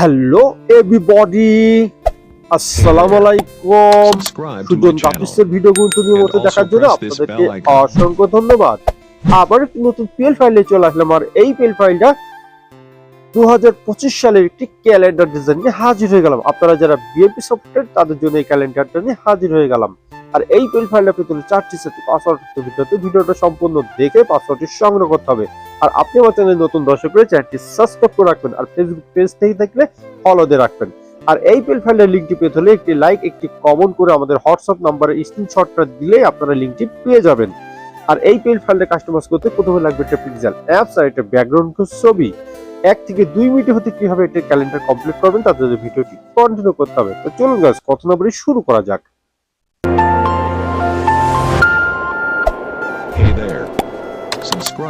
Hello everybody আসসালামু আলাইকুম Sujan my কাপিসের video গুলো নিয়মিত And দেখার জন্য আপনাদেরকে অসংখ্য ধন্যবাদ। আবার একটি নতুন পিএল ফাইলে চলে আসলাম আর এই পিএল ফাইলটা দু হাজার পঁচিশ সালের একটি ক্যালেন্ডার ডিজাইন নিয়ে হাজির হয়ে গেলাম। আপনারা যারা বিএপি সফটওয়্যার তাদের জন্য এই ক্যালেন্ডারটা নিয়ে হাজির হয়ে গেলাম। আর এই পিএল ফাইলটা হলে চারটি সেটি পাসওয়ার্ড ভিডিওতে ভিডিওটা সম্পূর্ণ দেখে পাসওয়ার্ডটি সংগ্রহ করতে হবে। আর আপনি আমার চ্যানেলে নতুন দর্শক হলে চ্যানেলটি সাবস্ক্রাইব করে রাখবেন আর ফেসবুক পেজ থেকে থাকলে ফলো দিয়ে রাখবেন। আর এই পেল ফাইলের লিঙ্কটি পেতে হলে একটি লাইক একটি কমেন্ট করে আমাদের হোয়াটসঅ্যাপ নাম্বারে স্ক্রিনশটটা দিলেই আপনারা লিঙ্কটি পেয়ে যাবেন। আর এই পেল ফাইলটা কাস্টমাইজ করতে প্রথমে লাগবে একটা পিক্সেল অ্যাপস আর একটা ব্যাকগ্রাউন্ড ছবি। এক থেকে দুই মিনিটের হতে কীভাবে এটা ক্যালেন্ডার কমপ্লিট করবেন জন্য ভিডিওটি কন্টিনিউ করতে হবে। তো চলুন গাছ কত না শুরু করা যাক।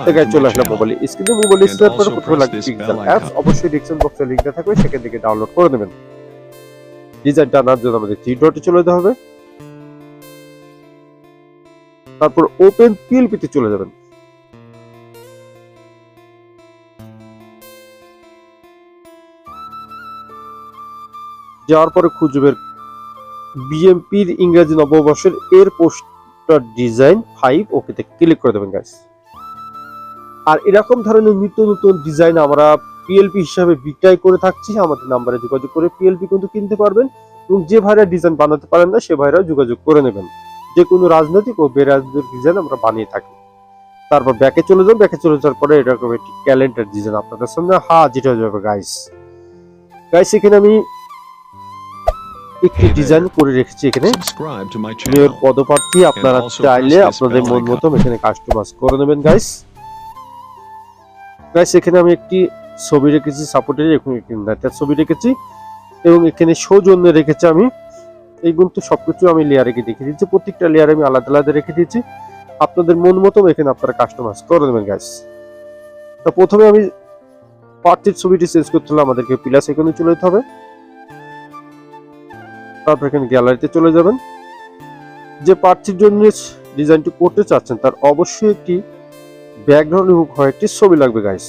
জায়গায় চলে channel. মোবাইলে স্ক্রিনে মোবাইল also লাগবে পিক্সেল অ্যাপস অবশ্যই ডিসক্রিপশন বক্সে লিংকটা থাকবে সেখান থেকে ডাউনলোড করে নেবেন। ডিজাইনটা আনার জন্য আমাদের ডটে চলে যেতে হবে। তারপর ওপেন পিএলপিতে চলে যাবেন। যাওয়ার পরে খুঁজবেন বিএমপির ইংরেজি নববর্ষের এর পোস্টার ডিজাইন ফাইভ ওকেতে ক্লিক করে দেবেন গাইস আর এরকম ধরনের নিত্য নতুন ডিজাইন আমরা পিএলপি হিসাবে বিক্রয় করে থাকছি আমাদের নাম্বারে যোগাযোগ করে পিএলপি কিন্তু কিনতে পারবেন এবং যে ভাইরা ডিজাইন বানাতে পারেন না সে ভাইরা যোগাযোগ করে নেবেন। যে কোনো রাজনৈতিক ও বেরাজনৈতিক ডিজাইন আমরা বানিয়ে থাকি। তারপর ব্যাকে চলে যান ব্যাকে চলে যাওয়ার পরে এরকম একটি ক্যালেন্ডার ডিজাইন আপনাদের সামনে হাজির হয়ে যাবে গাইস গাইস এখানে আমি একটি ডিজাইন করে রেখেছি এখানে। মেয়র পদপ্রার্থী আপনারা চাইলে আপনাদের মন. মতো এখানে কাস্টমাইজ করে নেবেন গাইস গাইস এখানে আমি একটি ছবি রেখেছি একটা ছবি রেখেছি এবং এখানে সৌজন্য রেখেছি আমি। এই কিন্তু সবকিছু আমি লেয়ারে দেখে দিচ্ছি, প্রত্যেকটা লেয়ারে আমি আলাদা আলাদা রেখে দিয়েছি। আপনাদের মন মতো এখানে আপনারা কাস্টমাইজ করে নেবেন গাইস তো প্রথমে আমি পার্টির ছবিটি চেঞ্জ করতে হলে আমাদেরকে প্লাস এখানে চলে যেতে হবে। তারপর এখানে গ্যালারিতে চলে যাবেন। যে প্রার্থীর জন্য ডিজাইনটি করতে চাচ্ছেন, তার অবশ্যই একটি ব্যাকগ্রাউন্ড রিমুভ হওয়ার একটি ছবি লাগবে গাইস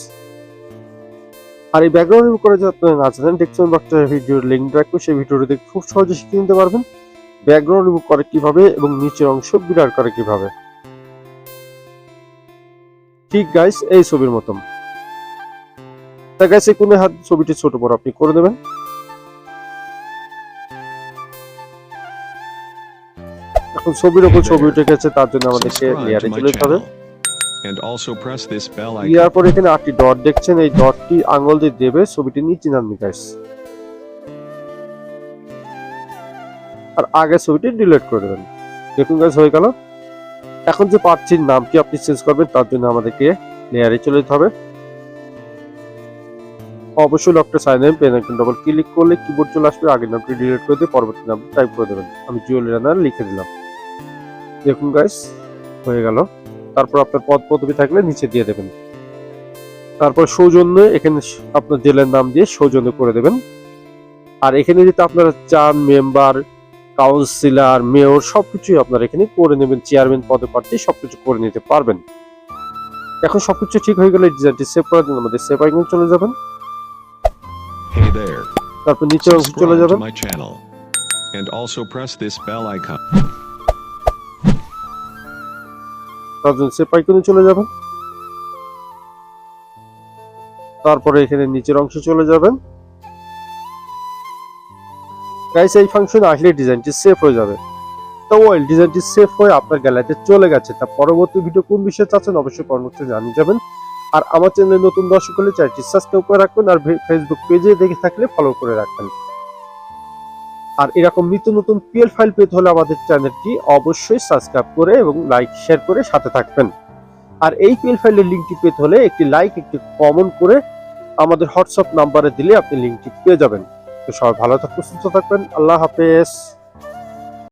আর এই ব্যাকগ্রাউন্ড রিমুভ করে যদি আপনারা না জানেন ডেসক্রিপশন বক্সে ভিডিওর লিঙ্ক রাখব সেই ভিডিওটি দেখে খুব সহজে শিখে নিতে পারবেন। ব্যাকগ্রাউন্ড রিমুভ করে কীভাবে এবং নিচের অংশ বিরাট করে কীভাবে। ঠিক গাইস এই ছবির মতন। তা গাইস এই কোণে হাত ছবিটি ছোট বড় আপনি করে দেবেন। এখন ছবির উপর ছবি উঠে গেছে তার জন্য আমাদেরকে লেয়ারে চলে যেতে হবে. And also press this bell year icon. পর এখানে আটটি ডট দেখছেন, এই ডটটি আঙ্গুল দিয়ে দেবে ছবিটি নিচে নামবে গাইস আর আগে ছবিটি ডিলিট করে দেবেন। দেখুন গাইস হয়ে গেল। এখন যে প্রার্থীর নামটি আপনি চেঞ্জ করবেন, তার জন্য আমাদেরকে লেয়ারে চলে যেতে হবে। অবশ্যই লকটা sign in pen icon double click করলে কিবোর্ড চলে আসবে, আগের নামটি ডিলিট করে দিয়ে পরবর্তী নামটি টাইপ করে দেবেন। আমি জুয়েল রানার লিখে দিলাম। দেখুন গাইস হয়ে গেল। তারপর আপনার পদ পদবি থাকলে নিচে দিয়ে দেবেন। তারপর সৌজন্য এখানে আপনার জেলের নাম দিয়ে সৌজন্য করে দেবেন। আর এখানে যদি আপনারা চান মেম্বার কাউন্সিলর মেয়র সবকিছুই আপনারা এখানে করে নেবেন। চেয়ারম্যান পদে প্রার্থী সবকিছু করে নিতে পারবেন। এখন সবকিছু ঠিক হয়ে গেলে ডিজাইনটি সেভ করার জন্য আমাদের সেভ আইকন চলে যাবেন। তারপর নিচে চলে যাবেন. And also press this bell icon. তার জন্য সেভ আইকনে চলে যাবেন। তারপরে এখানে নিচের অংশে চলে যাবেন। গাইস এই ফাংশন আসলে ডিজাইনটি সেভ হয়ে যাবে। তো ওয়েল ডিজাইনটি সেভ হয়ে আপনার গ্যালারিতে চলে গেছে। তা পরবর্তী ভিডিও কোন বিষয়ে চাচ্ছেন অবশ্যই পরবর্তী জানিয়ে যাবেন। আর আমার চ্যানেলে নতুন দর্শক হলে চ্যানেলটি সাবস্ক্রাইব করে রাখবেন। আর ফেসবুক পেজে দেখে থাকলে ফলো করে রাখবেন। আর এরকম নিত্য নতুন পিএল ফাইল পেতে হলে আমাদের চ্যানেলটি অবশ্যই সাবস্ক্রাইব করে এবং লাইক শেয়ার করে সাথে থাকবেন। আর এই পিএল ফাইলের লিঙ্কটি পেতে হলে একটি লাইক একটি কমেন্ট করে আমাদের হোয়াটসঅ্যাপ নাম্বারে দিলে আপনি লিঙ্কটি পেয়ে যাবেন। তো সবাই ভালো থাকুন সুস্থ থাকবেন, আল্লাহ হাফেজ।